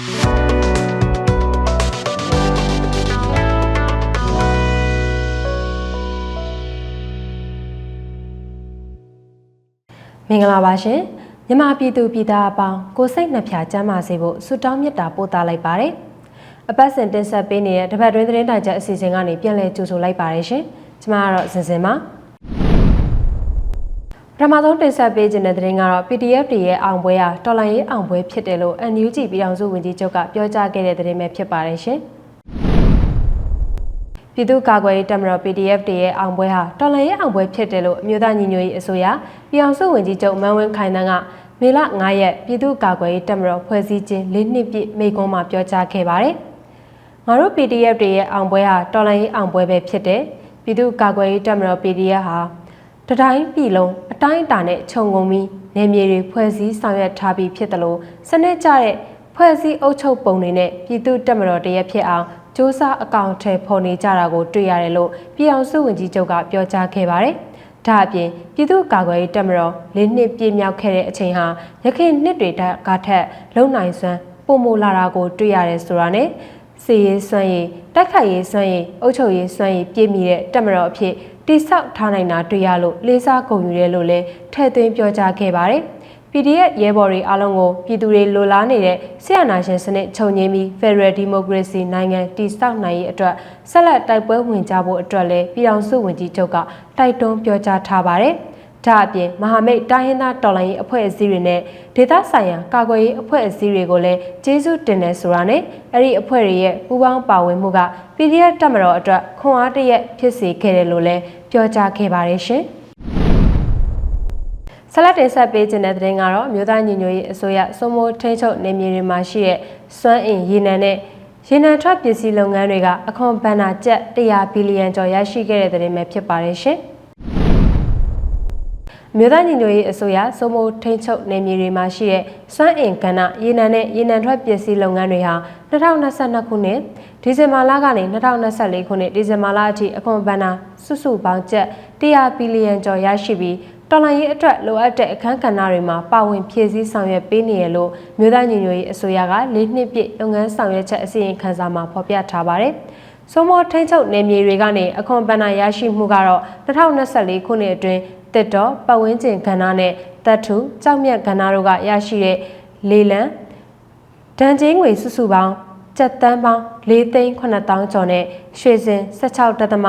မင်္ဂလာပါရှင်မြန်မာပြည်သူပြည်သားအပေါင်းကိုစိတ်နှဖျားကျမ်းမာစေဖို့ဆုတောင်းမေတ္တာပို့သလိုက်ပါတယ်အပတ်စဉ်တင်ဆက်ပေးနေတဲ့တပတ်တွင်းသတင်းတိုင်ချက်အစီအစဉ်ကနေပြန်လည်ကြိုဆိုလိုက်ပါတယ်ရှင်ကျွန်မကတော့စင်စင်ပါပ ထမဆုံးတင်ဆက်ပေးခြင်းတဲ့သတင်းကတော့ PDF တွေရဲ့အောင်ပွဲဟာတော်လိုင်းရေးအောင်ပွဲဖြစ်တယ်လို့ NUG ပြည်ထောင်စုဝန်ကြီးချုပ်ကပြောကြားခဲ့တဲ့သတင်းပဲဖြစ်ပါတယ်ရှင်ပြည်သူ့ကာကွယ်ရေးတပ်မတော် PDF တွေရဲ့အောင်ပွဲဟာတော်လှန်ရေးအောင်ပွဲဖြစ်တယ်လို့အမျိုးသားညီညွတ်ရေးအစိုးရပြည်အောင်စုဝန်ကြီးချုပ်မန်ဝင်းခိုင်တန်းကမေလ9ရက်ပြည်သူ့ကာကွယ်ရေးတပ်မတော်ဖွဲ့စည်းခြင်း၄နှစ်ပြည့်မိန့်ခွန်းမှာပြောကြားခဲ့ပါတယ်။ငါတို့ PDF တွေရဲ့အောင်ပွဲဟာတော်လှန်ရေးအောင်ပွဲပဲဖြစ်တယ်။ပြည်သူ့ကာကွယ်ရေးတပ်မတော် PDF ဟာ တတိုင်းပြည်လုံးအတိုင်းအတာနဲ့ခြုံငုံပြီးနေမြေတွေဖွဲ့စည်းဆောင်ရွက်ထားပြီးဖြစ်တယ်လို့စနစ်ကျတဲ့ဖွဲ့စည်းအုပ်ချုပ်ပုံတွေနဲ့ပြည်သူ့တပ်မတော်တရက်ဖြစ်အောင်စ조사အကောင့်ထဲပေါ်နေကြတာကိုတွေ့ရတယ်လို့ပြည်အောင်စုဝန်ကြီးချုပ်ကပြောကြားခဲ့ပါတယ်။ဒါအပြင်ပြည်သူ့ကာကွယ်ရေးတပ်မတော်၄နှစ်ပြည့်မြောက်ခဲ့တဲ့အချိန်ဟာရခိုင်နှစ်တွေကထက်လုံနိုင်စွမ်းပုံမလာတာကိုတွေ့ရတယ်ဆိုတာနဲ့စီရေးစွမ်းရည်တက်ခိုက်ရေးစွမ်းရည်အုပ်ချုပ်ရေးစွမ်းရည်ပြည့်မီတဲ့တပ်မတော်အဖြစ် တိဆောက်ထားနိုင်တာတွေ့ရလို့လေးစားဂုဏ်ယူတယ်လို့လည်းထည့်သွင်းပြောကြားခဲ့ပါတယ်။ PDF ရဲဘော်တွေအားလုံးကိုပြည်သူတွေလိုလားနေတဲ့ဆရာနာရှင်စနစ်ခြုံငင်းပြီး Federal Democracy နိုင်ငံတည်ဆောက်နိုင်ရေးအတွက်ဆက်လက်တိုက်ပွဲဝင်ကြဖို့အတွက်လည်းပြည်အောင်စုဝန်ကြီးချုပ်ကတိုက်တွန်းပြောကြားထားပါတယ်။ ဒါအပြင်မဟာမိတ်တိုင်းရင်းသားတော်လှန်ရေးအဖွဲ့အစည်းတွေနဲ့ဒေသဆိုင်ရာကာကွယ်ရေးအဖွဲ့အစည်းတွေကိုလည်းကျေးဇူးတင်တယ်ဆိုတာနဲ့အဲ့ဒီအဖွဲ့တွေရဲ့ပူးပေါင်းပါဝင်မှုက PDF တပ်မတော်အတွက်ခွန်အားတရက်ဖြစ်စေခဲ့တယ်လို့လည်းပြောကြားခဲ့ပါတယ်ရှင်။ဆလတ်တင်ဆက်ပေးခြင်းတဲ့တဲ့ကတော့မြို့သားညီညွတ်ရေးအစိုးရစုံမိုးထိန်းချုပ်နေမြေတွေမှာရှိတဲ့စွမ်းအင်ရေနံနဲ့ရေနံထွက်ပစ္စည်းလုပ်ငန်းတွေကအခွန်ဘဏ္ဍာကျပ်100ဘီလီယံကျော်ရရှိခဲ့တဲ့တဲ့ပဲဖြစ်ပါတယ်ရှင်။ မြို့သားညီညွတ်ရေးအစိုးရစုံမိုးထိန်းချုပ်နေမြေတွေမှာရှိတဲ့စွမ်းအင်ကဏ္ဍရေနံနဲ့ရေနံထွက်ပစ္စည်းလုပ်ငန်းတွေဟာ2022ခုနှစ်ဒီဇင်ဘာလကနေ2024ခုနှစ်ဒီဇင်ဘာလအထိအခွန်ဘဏ္ဍာစုစုပေါင်းကျပ်100ဘီလီယံကျော်ရရှိပြီးတော်လှန်ရေးအတွက်လိုအပ်တဲ့အခန်းကဏ္ဍတွေမှာပါဝင်ဖြည့်ဆည်းဆောင်ရွက်ပေးနေရလို့မြို့သားညီညွတ်ရေးအစိုးရက၄နှစ်ပြည့်လုပ်ငန်းဆောင်ရွက်ချက်အစီရင်ခံစာမှာဖော်ပြထားပါတယ်။စိုးမောထိန်းချုပ်နေမြေတွေကနေအခွန်ပဏ္ဍာရရှိမှုကတော့2024ခုနှစ်အတွင်း တစ်တော်ပတ်ဝန်းကျင်ကဏ္ဍနဲ့တပ်ထုကြောက်မြတ်ကဏ္ဍတို့ကရရှိတဲ့လေလံဒဏ်ချင်းငွေစုစုပေါင်းကျပ်တန်းပေါင်း၄သိန်း9000ကျော်နဲ့ရွှေစင်16တသမ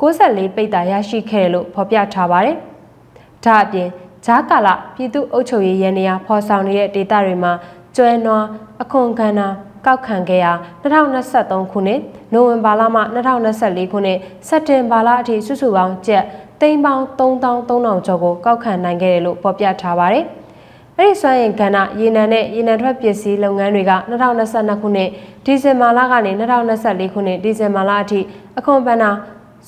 64ပိတ်တာရရှိခဲ့တယ်လို့ဖော်ပြထားပါတယ်။ဒါအပြင်ဂျားကာလပြည်သူ့အုပ်ချုပ်ရေးရန်နေရာဖော်ဆောင်နေတဲ့ဒေသတွေမှာကျွဲနွားအခွန်ကဏ္ဍကောက်ခံခဲ့ရာ2023ခုနှစ်နိုဝင်ဘာလမှ2024ခုနှစ်စက်တင်ဘာလအထိစုစုပေါင်းကျပ် သိန်းပေါင်း3300ကျော်ကိုကောက်ခံနိုင်ခဲ့တယ်လို့ဖော်ပြထားပါတယ်။အဲ့ဒီစွမ်းရင်ကဏ္ဍရေနံနဲ့ရေနံထွက်ပစ္စည်းလုပ်ငန်းတွေက2022ခုနှစ်ဒီဇင်ဘာလကနေ2024ခုနှစ်ဒီဇင်ဘာလအထိအခွန်ပဏ္ဍ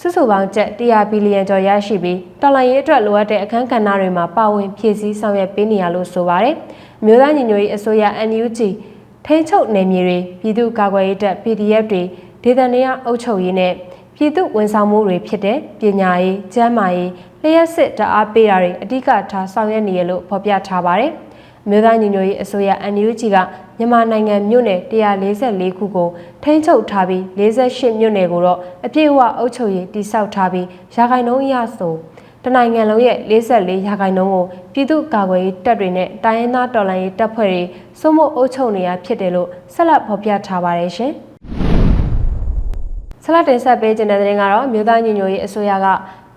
စုစုပေါင်းကျပ်100ဘီလီယံကျော်ရရှိပြီးတော်လှန်ရေးအတွက်လိုအပ်တဲ့အခန်းကဏ္ဍတွေမှာပါဝင်ဖြည့်ဆည်းဆောင်ရွက်ပေးနေရလို့ဆိုပါတယ်။မြို့သားညီညွတ်ရေးအစိုးရ NUG ထိန်းချုပ်နယ်မြေတွေပြည်သူ့ကာကွယ်ရေးတပ် PDF တွေဒေသနေရအုပ်ချုပ်ရေးနဲ့ ပြည်သူဝန်ဆောင်မှုတွေဖြစ်တဲ့ပညာရေး၊ကျန်းမာရေး၊လျှက်စစ်တအားပေးတာတွေအဓိကထားဆောင်ရွက်နေရလို့ဖော်ပြထားပါတယ်။မြို့သားညီညွတ်ရေးအစိုးရ NUG ကမြန်မာနိုင်ငံမြို့နယ်144ခုကိုထိန်းချုပ်ထားပြီး48မြို့နယ်ကိုတော့အပြည့်အဝအုပ်ချုပ်ရေးတည်ဆောက်ထားပြီးရာခိုင်နှုန်းအရဆိုတနိုင်ငံလုံးရဲ့44ရာခိုင်နှုန်းကိုပြည်သူ့ကာကွယ်ရေးတပ်တွေနဲ့တိုင်းရင်းသားတော်လှန်ရေးတပ်ဖွဲ့တွေစုမို့အုပ်ချုပ်နေရဖြစ်တယ်လို့ဆက်လက်ဖော်ပြထားပါတယ်ရှင်။ ဆက်လက်တင်ဆက်ပေးခြင်းတဲ့တဲ့ကတော့မြို့သားညီညွတ်ရေးအစိုးရက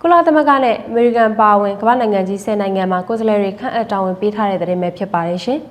ကုလသမဂ္ဂနဲ့အမေရိကန်ပါဝင်ကမ္ဘာနိုင်ငံကြီး10နိုင်ငံမှာကိုယ်စားလှယ်တွေခန့်အပ်တာဝန်ပေးထားတဲ့တဲ့ပဲဖြစ်ပါတယ်ရှင်။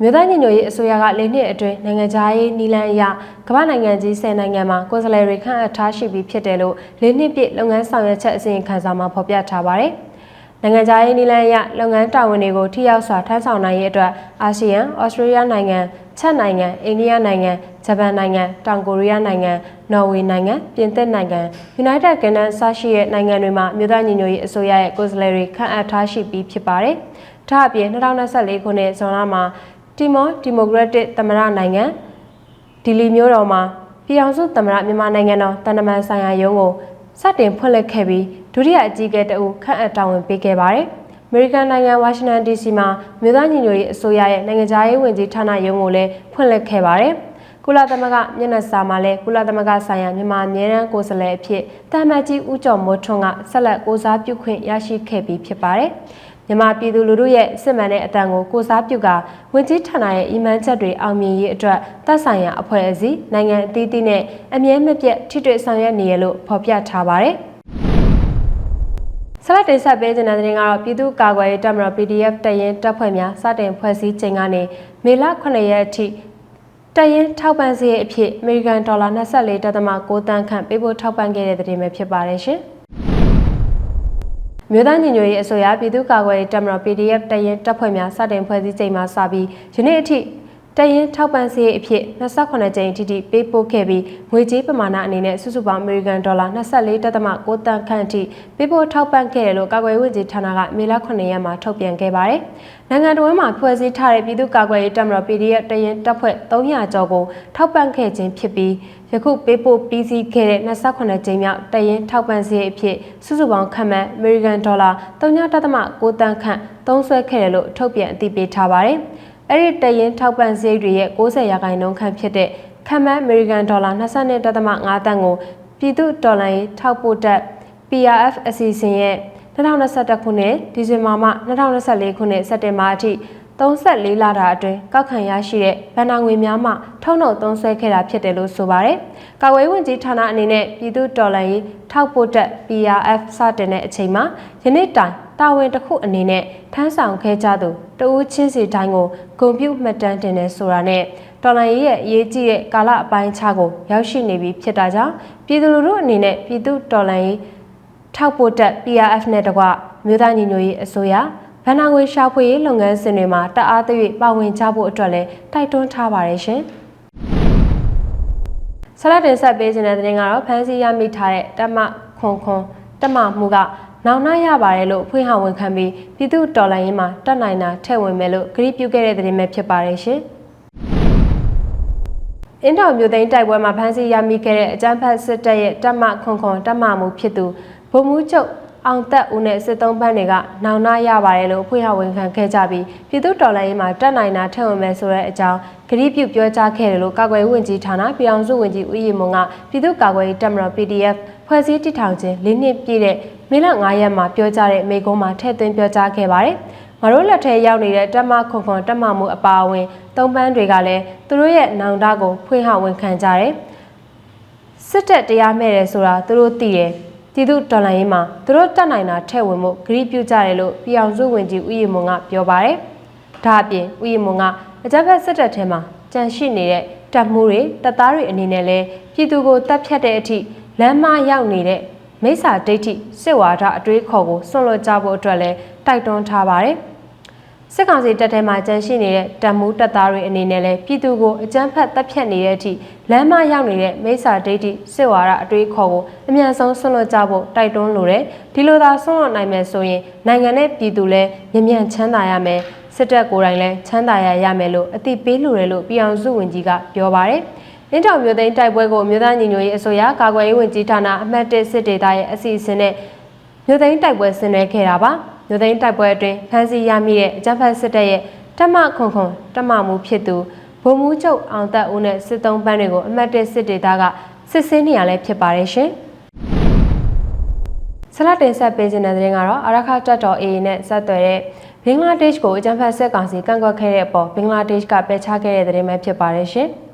မြို့သားညီညွတ်ရေးအစိုးရက၄နှစ်အတွင်းနိုင်ငံခြားရေးနီလန်အရကမ္ဘာနိုင်ငံကြီး10နိုင်ငံမှာကိုယ်စားလှယ်တွေခန့်အပ်ထားရှိပြီးဖြစ်တယ်လို့၄နှစ်ပြည့်လုပ်ငန်းဆောင်ရွက်ချက်အစီရင်ခံစာမှာဖော်ပြထားပါတယ်။နိုင်ငံခြားရေးနီလန်အရလုပ်ငန်းတာဝန်တွေကိုထိရောက်စွာထမ်းဆောင်နိုင်ရေးအတွက်အာဆီယံ၊ဩစတြေးလျနိုင်ငံ ချက်နိုင်ငံအိန္ဒိယနိုင်ငံဂျပန်နိုင်ငံတောင်ကိုရီးယားနိုင်ငံနော်ဝေနိုင်ငံပြင်သစ်နိုင်ငံ United Kingdom စရှိတဲ့နိုင်ငံတွေမှာမြို့သားညီညွတ်ရေးအစိုးရရဲ့ကိုယ်စားလှယ်တွေခန့်အပ်ထားရှိပြီးဖြစ်ပါတယ်။ဒါအပြင်2024ခုနှစ်ဇွန်လမှာတီမောဒီမိုကရက်တစ်သမ္မတနိုင်ငံဒီလီမျိုးတော်မှာပြည်အောင်စုသမ္မတမြန်မာနိုင်ငံတော်တန်တမန်ဆိုင်ရာရုံးကိုစတင်ဖွင့်လှစ်ခဲ့ပြီးဒုတိယအကြီးအကဲတအုပ်ခန့်အပ်တာဝန်ပေးခဲ့ပါတယ်။ အမေရိကန်နိုင်ငံဝါရှင်တန် DC မှာမြို့သားညီညွတ်ရေးအစိုးရရဲ့နိုင်ငံခြားရေးဝန်ကြီးဌာနရုံးကိုလည်းဖွင့်လှစ်ခဲ့ပါတယ်။ကုလသမဂ္ဂမျက်နှာစာမှာလည်းကုလသမဂ္ဂဆိုင်ရာမြန်မာအမြဲတမ်းကိုယ်စားလှယ်အဖြစ်တာမတ်ကြီးဦးကျော်မိုးထွန်းကဆက်လက်ကိုစားပြုခွင့်ရရှိခဲ့ပြီးဖြစ်ပါတယ်။မြန်မာပြည်သူလူထုရဲ့စစ်မှန်တဲ့အတန်ကိုကိုစားပြုကဝင်ကြီးဌာနရဲ့အီမန်ချက်တွေအောင်မြင်ရေးအတွက်သက်ဆိုင်ရာအဖွဲ့အစည်းနိုင်ငံအသီးသီးနဲ့အမြဲမပြတ်ထိတွေ့ဆောင်ရွက်နေရလို့ဖော်ပြထားပါတယ်။ ဆလတ်တင်ဆက်ပေးခြင်းတဲ့တင်ကတော့ပြည်သူ့ကာကွယ်ရေးတပ်မတော် PDF တရင်တပ်ဖွဲ့များစတင်ဖွဲ့စည်းချိန်ကနေမေလ9ရက်အထိတရင်ထောက်ပံ့စရိတ်အဖြစ်အမေရိကန်ဒေါ်လာ24.6တန်းခန့်ပေးဖို့ထောက်ပံ့ခဲ့တဲ့တဲ့တင်ပဲဖြစ်ပါတယ်ရှင်။မြို့သားညီညွတ်ရေးအစိုးရပြည်သူ့ကာကွယ်ရေးတပ်မတော် PDF တရင်တပ်ဖွဲ့များစတင်ဖွဲ့စည်းချိန်မှာစပြီးယနေ့အထိ တရင်ထောက်ပံ့စရိတ်အဖြစ်28ကြိမ်ထိထိပေးပို့ခဲ့ပြီးငွေကြေးပမာဏအနေနဲ့စုစုပေါင်းအမေရိကန်ဒေါ်လာ24.6တန်းခန့်အထိပေးပို့ထောက်ပံ့ခဲ့တယ်လို့ကာကွယ်ရေးဝန်ကြီးဌာနကမေလ9ရက်မှာထုတ်ပြန်ခဲ့ပါတယ်။နိုင်ငံတော်မှာဖွဲ့စည်းထားတဲ့ပြည်သူ့ကာကွယ်ရေးတပ်မတော် PDF တရင်တပ်ဖွဲ့300ကျော်ကိုထောက်ပံ့ခဲ့ခြင်းဖြစ်ပြီးယခုပေးပို့ပြီးစီးခဲ့တဲ့28ကြိမ်မြောက်တရင်ထောက်ပံ့စရိတ်အဖြစ်စုစုပေါင်းခန့်မှန်းအမေရိကန်ဒေါ်လာ3.6တန်းခန့်သုံးစွဲခဲ့တယ်လို့ထုတ်ပြန်အသိပေးထားပါတယ်။ အဲ့ဒီတရင်ထောက်ပံ့စရိတ်တွေရဲ့60ရာခိုင်နှုန်းခန့်ဖြစ်တဲ့ခန့်မှန်းအမေရိကန်ဒေါ်လာ22.5တန်းကိုပြည်သူဒေါ်လာရေးထောက်ပို့တက် PRF အစီအစဉ်ရဲ့2021ခုနှစ်ဒီဇင်ဘာမှ2024ခုနှစ်စက်တင်ဘာအထိ34လတာအတွင်းကောက်ခံရရှိတဲ့ဗန်နာငွေများမှထုံနှုတ်သုံးစွဲခဲ့တာဖြစ်တယ်လို့ဆိုပါတယ်။ကာဝေးဝင်ကြီးဌာနအနေနဲ့ပြည်သူတော်လှန်ရေးထောက်ပို့တက် PRF စတင်တဲ့အချိန်မှာယနေ့တိုင် တာဝန်တစ်ခုအနေနဲ့ထမ်းဆောင်ခဲ့ကြသူတဦးချင်းစီတိုင်းကိုဂုံပြုမှတ်တမ်းတင်နေဆိုတာနဲ့တော်လိုင်းရဲ့အရေးကြီးတဲ့ကာလအပိုင်းခြားကိုရောက်ရှိနေပြီဖြစ်တာကြောင့်ပြည်သူလူထုအနေနဲ့ပြည်သူတော်လိုင်းထောက်ပို့တက် PRF နဲ့တကွမြို့သားညီညွတ်ရေးအစိုးရဗန်နာငွေရှာဖွေရေးလုပ်ငန်းစဉ်တွေမှာတအားသရွေ့ပါဝင်ကြဖို့အတွက်လည်းတိုက်တွန်းထားပါတယ်ရှင်။ဆလာတင်ဆက်ပေးခြင်းတဲ့တင်ကတော့ဖန်စီရမိထားတဲ့တမခွန်ခွန်တမမှုက နောင်နှရပါတယ်လို့ဖွင့်ဟဝန်ခံပြီးပြည်သူတော်လှန်ရေးမှာတက်နိုင်တာထည့်ဝင်မယ်လို့ကြေပြုခဲ့တဲ့သတင်းပဲဖြစ်ပါတယ်ရှင်။အင်းတော်မြို့သိမ်းတိုက်ပွဲမှာဖမ်းဆီးရမိခဲ့တဲ့အကြမ်းဖက်စစ်တပ်ရဲ့တပ်မခွန်ခွန်တပ်မမှုဖြစ်သူဗိုလ်မှူးချုပ်အောင်သက်ဦးနဲ့စစ်သုံးပန်းတွေကနောင်နာရပါတယ်လို့ဖွင့်ဟဝန်ခံခဲ့ကြပြီးပြည်သူတော်လှန်ရေးမှာတက်နိုင်တာထည့်ဝင်မယ်ဆိုတဲ့အကြောင်းကြေပြုပြောကြားခဲ့တယ်လို့ကာကွယ်ဝင်ကြီးဌာနပြည်အောင်စုဝင်ကြီးဦးရီမွန်ကပြည်သူ့ကာကွယ်ရေးတပ်မတော် PDF ဖွဲ့စည်းတည်ထောင်ခြင်း၄နှစ်ပြည့်တဲ့ မေလ9ရက်မှာပြောကြားတဲ့မိကုံးမှာထည့်သွင်းပြောကြားခဲ့ပါတယ်။ငါတို့လက်ထဲရောက်နေတဲ့တက်မခွန်ခွန်တက်မမှုအပါအဝင်သုံးပန်းတွေကလည်းသူတို့ရဲ့နောင်တကိုဖွင့်ဟဝန်ခံကြတယ်။စစ်တပ်တရားမဲ့တယ်ဆိုတာသူတို့သိတယ်။ပြည်သူတော်လှန်ရေးမှာသူတို့တတ်နိုင်တာထည့်ဝင်မှုဂရုပြုကြတယ်လို့ပြည်အောင်စုဝင်ကြီးဦးရီမွန်ကပြောပါတယ်။ဒါအပြင်ဦးရီမွန်ကအကြမ်းဖက်စစ်တပ်ထဲမှာကြန့်ရှိနေတဲ့တပ်မှုတွေတပ်သားတွေအနေနဲ့လည်းပြည်သူကိုတပ်ဖြတ်တဲ့အထိလမ်းမရောက်နေတဲ့ မိစ္ဆာဒိဋ္ဌိစစ်ဝါဒအတွေးခေါ်ကိုဆွန့်လွတ်ကြဖို့အတွက်လည်းတိုက်တွန်းထားပါတယ်။စစ်ကောင်စီတပ်ထဲမှာကြန့်ရှိနေတဲ့တပ်မှုတပ်သားတွေအနေနဲ့လည်းပြည်သူကိုအကြမ်းဖက်တပ်ဖြတ်နေတဲ့အထိလမ်းမရောက်နေတဲ့မိစ္ဆာဒိဋ္ဌိစစ်ဝါဒအတွေးခေါ်ကိုအမြန်ဆုံးဆွန့်လွတ်ကြဖို့တိုက်တွန်းလိုတယ်။ဒီလိုသာဆွန့်လွတ်နိုင်မယ်ဆိုရင်နိုင်ငံနဲ့ပြည်သူလည်းမြ мян ချမ်းသာရမယ်စစ်တပ်ကိုယ်တိုင်လည်းချမ်းသာရရမယ်လို့အသိပေးလိုတယ်လို့ပြည်အောင်စုဝင်ကြီးကပြောပါတယ်။ အင်းတော်မျိုးသိန်းတိုက်ပွဲကိုမြို့သားညီညွတ်ရေးအစိုးရကာကွယ်ရေးဝန်ကြီးဌာနအမှတ်၁စစ်ဒေသရဲ့အစီအစဉ်နဲ့မြို့သိန်းတိုက်ပွဲဆင်နွှဲခဲ့တာပါမြို့သိန်းတိုက်ပွဲအတွင်းဖမ်းဆီးရမိတဲ့အကြမ်းဖက်စစ်တပ်ရဲ့တမခွန်ခွန်တမမှုဖြစ်သူဗိုလ်မှူးချုပ်အောင်သက်ဦးနဲ့စစ်သုံးပန်းတွေကိုအမှတ်၁စစ်ဒေသကစစ်စင်းနေရလဲဖြစ်ပါတယ်ရှင်ဆလာတင်ဆက်ပေးခြင်းတဲ့တဲ့ကတော့အရခတက်တော် AA နဲ့ဆက်သွယ်တဲ့ဘင်္ဂလားဒေ့ရှ်ကိုအကြမ်းဖက်စစ်ကောင်စီကန့်ကွက်ခဲ့တဲ့အပေါ်ဘင်္ဂလားဒေ့ရှ်ကပယ်ချခဲ့တဲ့တဲ့ပဲဖြစ်ပါတယ်ရှင်။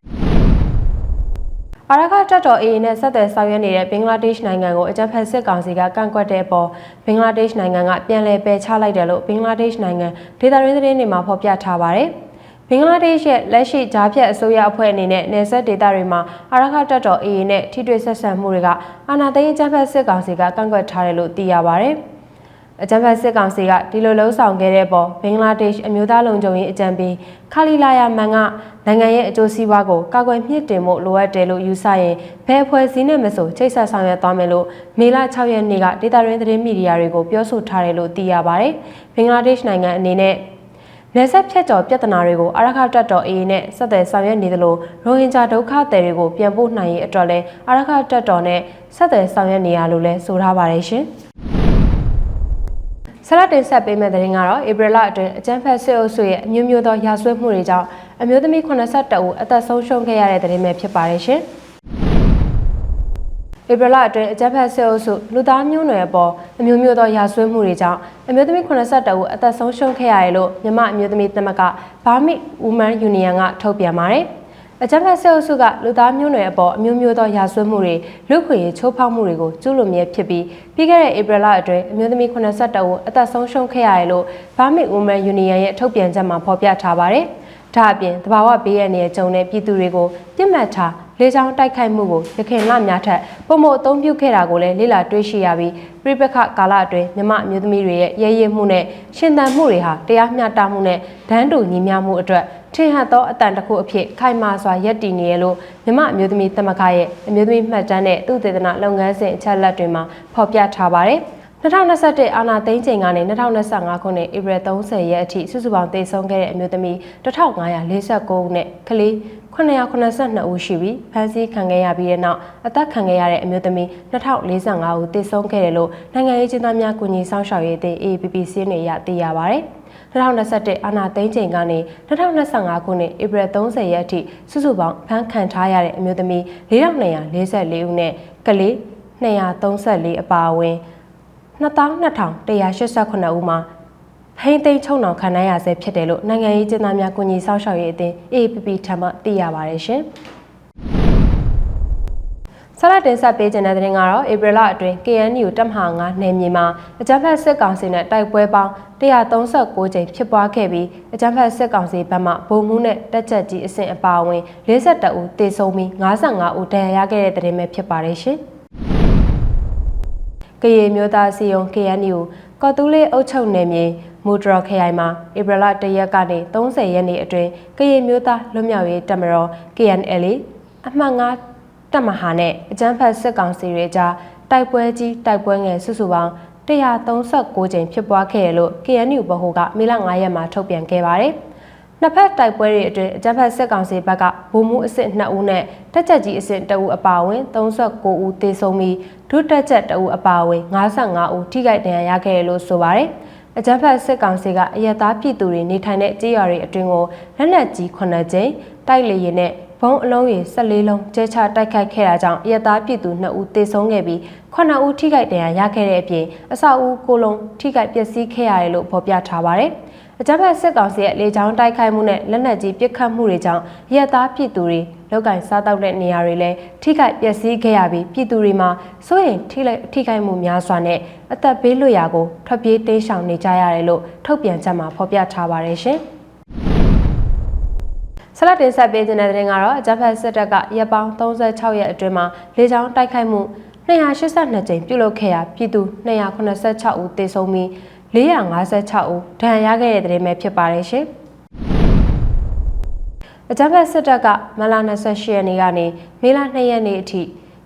အာရခတပ်တော် AA နဲ့ဆက်သွယ်ဆောင်ရွက်နေတဲ့ဘင်္ဂလားဒေ့ရှ်နိုင်ငံကိုအကြမ်းဖက်စစ်ကောင်စီကကန့်ကွက်တဲ့အပေါ်ဘင်္ဂလားဒေ့ရှ်နိုင်ငံကပြန်လည်ပယ်ချလိုက်တယ်လို့ဘင်္ဂလားဒေ့ရှ်နိုင်ငံဒေသရင်းသတင်းတွေမှာဖော်ပြထားပါတယ်။ဘင်္ဂလားဒေ့ရှ်ရဲ့လက်ရှိဂျားဖြတ်အစိုးရအဖွဲ့အနေနဲ့နယ်စပ်ဒေသတွေမှာအာရခတပ်တော် AA နဲ့ထိတွေ့ဆက်ဆံမှုတွေကအာဏာသိမ်းအကြမ်းဖက်စစ်ကောင်စီကကန့်ကွက်ထားတယ်လို့သိရပါတယ်။ အကြမ်းဖက်စစ်ကောင်စီကဒီလိုလှုံ့ဆော်ခဲ့တဲ့ပေါ်ဘင်္ဂလားဒေ့ရှ်အမျိုးသားလုံခြုံရေးအကြံပေးခါလီလာယာမန်ကနိုင်ငံရဲ့အကျိုးစီးပွားကိုကာကွယ်မြင့်တင်ဖို့လိုအပ်တယ်လို့ယူဆရင်ဘယ်အဖွဲ့အစည်းနဲ့မဆိုချိတ်ဆက်ဆောင်ရွက်သွားမယ်လို့မေလ6ရက်နေ့ကဒေတာရင်းသတင်းမီဒီယာတွေကိုပြောဆိုထားတယ်လို့သိရပါတယ်။ဘင်္ဂလားဒေ့ရှ်နိုင်ငံအနေနဲ့နယ်စပ်ဖြတ်ကျော်ပြဿနာတွေကိုအရခတက်တော် AA နဲ့ဆက်သွယ်ဆောင်ရွက်နေသလိုရိုဟင်ဂျာဒုက္ခသည်တွေကိုပြန်ပို့နိုင်ရေးအတွက်လည်းအရခတက်တော်နဲ့ဆက်သွယ်ဆောင်ရွက်နေရလို့လည်းဆိုထားပါတယ်ရှင်။ ဆက်လက်တင်ဆက်ပေးမယ့်သတင်းကတော့ဧပြီလအတွင်းအကြမ်းဖက်စစ်အုပ်စုရဲ့အမျိုးမျိုးသောရာဇဝတ်မှုတွေကြောင့်အမျိုးသမီး82ဦးအသက်ဆုံးရှုံးခဲ့ရတဲ့သတင်းပဲဖြစ်ပါတယ်ရှင်။ဧပြီလအတွင်းအကြမ်းဖက်စစ်အုပ်စုလူသားမျိုးနွယ်အပေါ်အမျိုးမျိုးသောရာဇဝတ်မှုတွေကြောင့်အမျိုးသမီး82ဦးအသက်ဆုံးရှုံးခဲ့ရတယ်လို့မြန်မာအမျိုးသမီးသမဂ္ဂဘာမစ် Women Union ကထုတ်ပြန်ပါတယ်။ အကြမ်းဖက်ဆဲအုပ်စုကလူသားမျိုးနွယ်အပေါ်အမျိုးမျိုးသောရာဇဝတ်မှုတွေလူခွေရေးချိုးဖောက်မှုတွေကိုကျူးလွန်မြဲဖြစ်ပြီးပြီးခဲ့တဲ့ဧပြီလအတွင်းအမျိုးသမီး82ဦးအသက်ဆုံးရှုံးခဲ့ရတယ်လို့ Burmese Women Union ရဲ့ထုတ်ပြန်ချက်မှာဖော်ပြထားပါတယ်။ဒါအပြင်တဘာဝဘေးရန်ရဲ့ဂျုံတဲ့ပြည်သူတွေကိုပြစ်မှတ်ထားလေကြောင်းတိုက်ခိုက်မှုကိုရခိုင်လများထက်ပုံမအသုံးပြုခဲ့တာကိုလည်းလေ့လာတွေ့ရှိရပြီးပြိပခကာလအတွင်းမြမအမျိုးသမီးတွေရဲ့ရဲရဲမှုနဲ့ရှင်သန်မှုတွေဟာတရားမျှတမှုနဲ့ဒန်းတူညီမျှမှုအတွက် ထင်ဟပ်သောအတန်တစ်ခုအဖြစ်ခိုင်မာစွာယက်တည်နေရလို့မြမအမျိုးသမီးသမဂ္ဂရဲ့အမျိုးသမီးမှတ်တမ်းနဲ့သူတေသနာလုပ်ငန်းစဉ်အချက်လက်တွေမှာဖော်ပြထားပါတယ်2021အာနာသိန်းချိန်ကနေ2025ခုနှစ်ဧပြီ30ရက်အထိစုစုပေါင်းတည်ဆုံခဲ့တဲ့အမျိုးသမီး1549ဦးနဲ့ကလေး982ဦးရှိပြီးဖမ်းဆီးခံခဲ့ရပြီးတဲ့နောက်အသက်ခံခဲ့ရတဲ့အမျိုးသမီး2045ဦးတည်ဆုံခဲ့တယ်လို့နိုင်ငံရေးကျင်းသားများကူညီဆောင်ရှောက်ရေးအသင်း AAPP စီးနေရသိရပါဗျ။ 2021အာနာသိန်းချိန်ကနေ2025ခုနှစ်ဧပြီ30ရက်အထိစုစုပေါင်းဖမ်းခံထားရတဲ့အမျိုးသမီး4244ဦးနဲ့ကလေး234အပါအဝင်22,189ဦးမှာဖိမ့်သိမ်းချုံအောင်ခံနိုင်ရဆဲဖြစ်တယ်လို့နိုင်ငံရေးကျင်းသားများကူညီဆောက်ရှောက်ရေးအသင်း APP ထံမှသိရပါတယ်ရှင်။ ဆရာတင်ဆက်ပေးခြင်းတဲ့တင်ကတော့ဧပြီလအတွင်း KNU တပ်မဟာ9နယ်မြေမှာအကြမ်းဖက်စစ်ကောင်စီနဲ့တိုက်ပွဲပေါင်း136ကြိမ်ဖြစ်ပွားခဲ့ပြီးအကြမ်းဖက်စစ်ကောင်စီဘက်မှဗိုလ်မှူးနဲ့တက်ချက်ကြီးအဆင့်အပါအဝင်52ဦးသေဆုံးပြီး55ဦးဒဏ်ရာရခဲ့တဲ့တဲ့တင်ပဲဖြစ်ပါတယ်ရှင်။ကရေမျိုးသားစီယုံ KNU ကော်တူးလေးအုပ်ချုပ်နယ်မြေမူဒရခရိုင်မှာဧပြီလ1ရက်ကနေ30ရက်နေ့အတွင်းကရေမျိုးသားလွတ်မြောက်ရေးတပ်မတော် KNL အမှတ်9 တပ်မဟာနဲ့အကြမ်းဖက်စစ်ကောင်စီတွေကြားတိုက်ပွဲကြီးတိုက်ပွဲငယ်စုစုပေါင်း136ကြိမ်ဖြစ်ပွားခဲ့တယ်လို့ KNU ဗဟိုကမေလ9ရက်မှာထုတ်ပြန်ခဲ့ပါတယ်။နှစ်ဖက်တိုက်ပွဲတွေအတွင်းအကြမ်းဖက်စစ်ကောင်စီဘက်ကဗိုလ်မှူးအစ်စ်2ဦးနဲ့တက်ချက်ကြီးအစ်စ်2ဦးအပါအဝင်39ဦးသေဆုံးပြီးဒုတက်ချက်2ဦးအပါအဝင်55ဦးထိခိုက်ဒဏ်ရာရခဲ့တယ်လို့ဆိုပါတယ်။အကြမ်းဖက်စစ်ကောင်စီကအယက်သားပြည်သူတွေနေထိုင်တဲ့ကြေးရွာတွေအတွင်းကိုလက်နက်ကြီး9ကြိမ်တိုက်လေရင်နဲ့ဘုံ အလုံးရေ14လုံးကျဲချတိုက်ခိုက်ခဲ့တာကြောင့်ရသားပြည်သူ2ဦးသေဆုံးခဲ့ပြီး9ဦးထိခိုက်ဒဏ်ရာရခဲ့တဲ့အပြင်အဆောက်အဦ9လုံးထိခိုက်ပျက်စီးခဲ့ရတယ်လို့ဖော်ပြထားပါတယ်။အကြမ်းဖက်စစ်ကောင်စီရဲ့လေကြောင်းတိုက်ခိုက်မှုနဲ့လက်နက်ကြီးပစ်ခတ်မှုတွေကြောင့်ရသားပြည်သူတွေလောက်ကင်စားတောက်တဲ့နေရာတွေလည်းထိခိုက်ပျက်စီးခဲ့ရပြီးပြည်သူတွေမှာစိုးရိမ်ထိလိုက်ထိခိုက်မှုများစွာနဲ့အသက်ဘေးလွတ်ရာကိုထွက်ပြေးတိမ်းရှောင်နေကြရတယ်လို့ထုတ်ပြန်ချက်မှာဖော်ပြထားပါတယ်ရှင်။ ဆက်လက်တင်ဆက်ပေးခြင်းတဲ့တဲ့ကတော့ဂျပန်စစ်တပ်ကရပ်ပေါင်း36ရက်အတွင်းမှာလေကြောင်းတိုက်ခိုက်မှု282ကြိမ်ပြုလုပ်ခဲ့ရာပြည်သူ286ဦးသေဆုံးပြီး456ဦးဒဏ်ရာရခဲ့တဲ့တဲ့မဲ့ဖြစ်ပါတယ်ရှင်။အကြမ်းဖက်စစ်တပ်ကမလ28ရက်နေ့ကနေမေလ2ရက်နေ့အထိ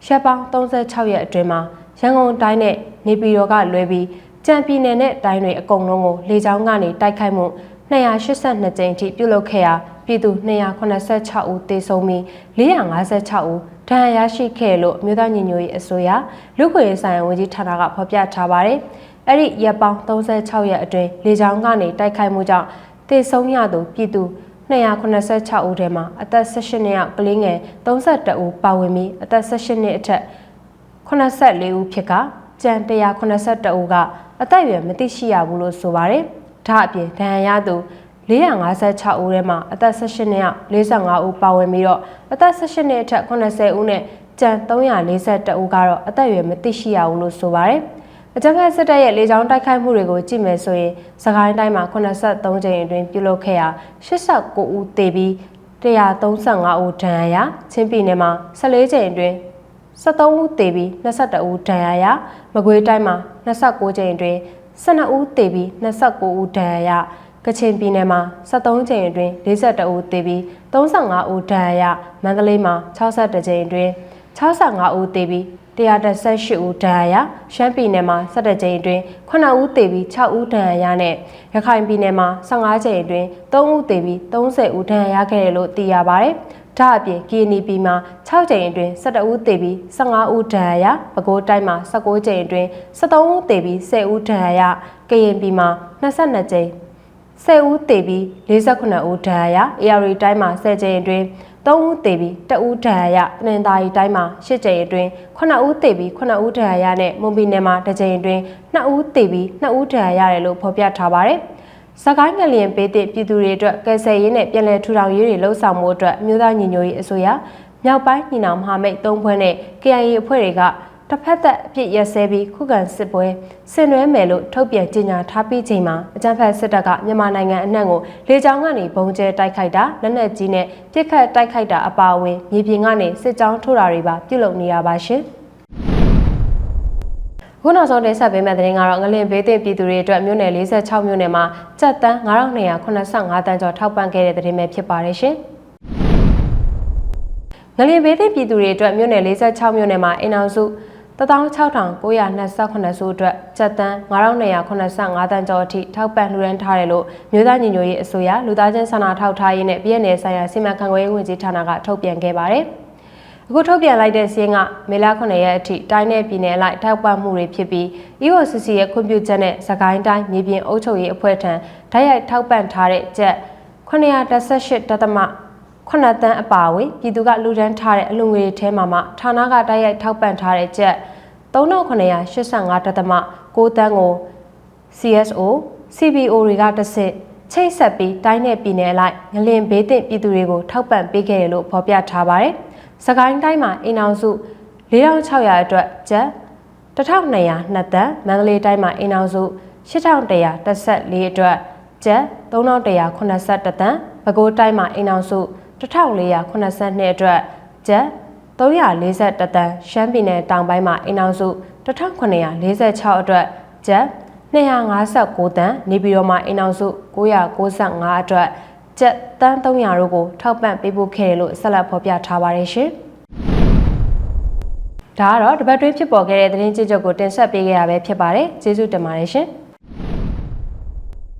ရပ်ပေါင်း36ရက်အတွင်းမှာရန်ကုန်တိုင်းနဲ့နေပြည်တော်ကလွဲပြီးကြံပြည်နယ်နဲ့တိုင်းတွေအကုန်လုံးကိုလေကြောင်းကနေတိုက်ခိုက်မှု282ကြိမ်အထိပြုလုပ်ခဲ့ရာ ပြည်သူ286ဦးသေဆုံးပြီး456ဦးဒဏ်ရာရရှိခဲ့လို့မြို့သားညီညွတ်ရေးအစိုးရလူခွေဆိုင်ရာဝန်ကြီးဌာနကဖော်ပြထားပါတယ်။အဲ့ဒီရက်ပေါင်း36ရက်အတွင်းလေကြောင်းကနေတိုက်ခိုက်မှုကြောင့်သေဆုံးရသူပြည်သူ286ဦးထဲမှာအသက်18နှစ်အောက်ကလေးငယ်32ဦးပါဝင်ပြီးအသက်18နှစ်အထက်84ဦးဖြစ်ကကြံ182ဦးကအသက်အရွယ်မသိရှိရဘူးလို့ဆိုပါတယ်။ဒါအပြင်ဒဏ်ရာရသူ 456ဦးထဲမှာအသက်18နှစ်အောက်45ဦးပါဝင်ပြီးတော့အသက်18နှစ်အထက်80ဦးနဲ့ကျန်342ဦးကတော့အသက်အရွယ်မသိရှိရဘူးလို့ဆိုပါတယ်။အကြမ်းဖက်စစ်တပ်ရဲ့လေကြောင်းတိုက်ခိုက်မှုတွေကိုကြည့်မယ်ဆိုရင်စကိုင်းတိုင်းမှာ83ကြိမ်အတွင်းပြုလုပ်ခဲ့ရာ89ဦးသေပြီး135ဦးဒဏ်ရာရချင်းပြည်နယ်မှာ14ကြိမ်အတွင်း73ဦးသေပြီး22ဦးဒဏ်ရာရမကွေးတိုင်းမှာ29ကြိမ်အတွင်း12ဦးသေပြီး29ဦးဒဏ်ရာရ ကချင်ပြည်နယ်မှာ73ကြိမ်အတွင်း42ဦးသေပြီး35ဦးဒဏ်ရာရမန္တလေးမှာ62ကြိမ်အတွင်း65ဦးသေပြီး118ဦးဒဏ်ရာရရှမ်းပြည်နယ်မှာ17ကြိမ်အတွင်း9ဦးသေပြီး6ဦးဒဏ်ရာရနဲ့ရခိုင်ပြည်နယ်မှာ15ကြိမ်အတွင်း3ဦးသေပြီး30ဦးဒဏ်ရာရခဲ့တယ်လို့သိရပါတယ်။ဒဒါအပြင် KNP မှာ6ကြိမ်အတွင်း12ဦးသေပြီး15ဦးဒဏ်ရာရပဲခူးတိုင်းမှာ19ကြိမ်အတွင်း73ဦးသေပြီး10ဦးဒဏ်ရာရ KNP မှာ22ကြိမ် 10ဦးသေပြီး48ဦးဒဏ်ရာရ AR တိုင်းမှာ10ကြိမ်အတွင်း3ဦးသေပြီး2ဦးဒဏ်ရာရတနင်္သာရီတိုင်းမှာ8ကြိမ်အတွင်း9ဦးသေပြီး9ဦးဒဏ်ရာရနဲ့မွန်ပြည်နယ်မှာ2ကြိမ်အတွင်း2ဦးသေပြီး2ဦးဒဏ်ရာရတယ်လို့ဖော်ပြထားပါတယ်။စကိုင်းငလျင်ပေးတဲ့ပြည်သူတွေအတွက်ကယ်ဆယ်ရေးနဲ့ပြည်내ထူထောင်ရေးတွေလှုပ်ဆောင်မှုအတွက်အမျိုးသားညီညွတ်ရေးအစိုးရမြောက်ပိုင်းညီနောင်မဟာမိတ်၃ဖွဲ့နဲ့ KIA အဖွဲ့တွေက တစ်ဖက်သက်အပြစ်ရက်စဲပြီးခုခံစစ်ပွဲဆင်နွှဲမယ်လို့ထုတ်ပြန်ကြေညာထားပြီးချိန်မှာအကြမ်းဖက်စစ်တပ်ကမြန်မာနိုင်ငံအနှံ့ကိုလေကြောင်းကနေဘုံကျဲတိုက်ခိုက်တာလက်နက်ကြီးနဲ့ပြစ်ခတ်တိုက်ခိုက်တာအပါအဝင်မြေပြင်ကနေစစ်ကြောင်းထိုးတာတွေပါပြုလုပ်နေရပါရှင်။ခုနောက်ဆုံးတင်ဆက်ပေးမယ့်သတင်းကတော့ငလင်ဘေးသင့်ပြည်သူတွေအတွက်မြို့နယ်46မြို့နယ်မှာစက်တန်း9285တန်းကျော်ထောက်ပံ့ခဲ့တဲ့သတင်းပဲဖြစ်ပါတယ်ရှင်။ငလင်ဘေးသင့်ပြည်သူတွေအတွက်မြို့နယ်46မြို့နယ်မှာအင်အောင်စု 16928စုအတွက်စက်တန်း9285တန်းကျော်အထိထောက်ပံ့လှူဒန်းထားတယ်လို့မြို့သားညီညွတ်ရေးအစိုးရလူသားချင်းစာနာထောက်ထားရေးနဲ့ပြည်내ဆိုင်ရာစီမံခန့်ခွဲရေးဝန်ကြီးဌာနကထုတ်ပြန်ခဲ့ပါတယ်။အခုထုတ်ပြန်လိုက်တဲ့စီးရင်ကမေလ9ရက်အထိတိုင်းနယ်ပြည်နယ်အလိုက်ထောက်ပံ့မှုတွေဖြစ်ပြီး EOCC ရဲ့ခွင့်ပြုချက်နဲ့စကိုင်းတိုင်းမြေပြင်အုပ်ချုပ်ရေးအဖွဲ့ထံဓာတ်ရိုက်ထောက်ပံ့ထားတဲ့ကျပ်918ဒသမ 9တန်းအပါအဝင်ပြည်သူကလူဒန်းထားတဲ့အလူငွေထဲမှာမှဌာနကတိုက်ရိုက်ထောက်ပံ့ထားတဲ့ကျပ်3985ဒသမ6တန်းကို CSO CBO တွေကတဆင့်ချိတ်ဆက်ပြီးတိုင်းနယ်ပြည်နယ်လိုက်ငလင်ဘေးသင့်ပြည်သူတွေကိုထောက်ပံ့ပေးခဲ့တယ်လို့ဖော်ပြထားပါတယ်။စကိုင်းတိုင်းမှာအိမ်အောင်စု4600အတွက်ကျပ်1202တန်းမန္တလေးတိုင်းမှာအိမ်အောင်စု8114အတွက်ကျပ်3182တန်းပဲခူးတိုင်းမှာအိမ်အောင်စု 1482အတွက်ကျပ်341တန်းရှမ်းပြည်နယ်တောင်ပိုင်းမှာအိမ်အောင်စု1946အတွက်ကျပ်259တန်းနေပြည်တော်မှာအိမ်အောင်စု995အတွက်ကျပ်တန်း300တို့ကိုထောက်ပံ့ပေးဖို့ခဲ့တယ်လို့ဆက်လက်ဖော်ပြထားပါတယ်ရှင်။ဒါကတော့တပတ်တွင်းဖြစ်ပေါ်ခဲ့တဲ့သတင်းကြေးချုပ်ကိုတင်ဆက်ပေးခဲ့ရပဲဖြစ်ပါတယ်။ကျေးဇူးတင်ပါတယ်ရှင်။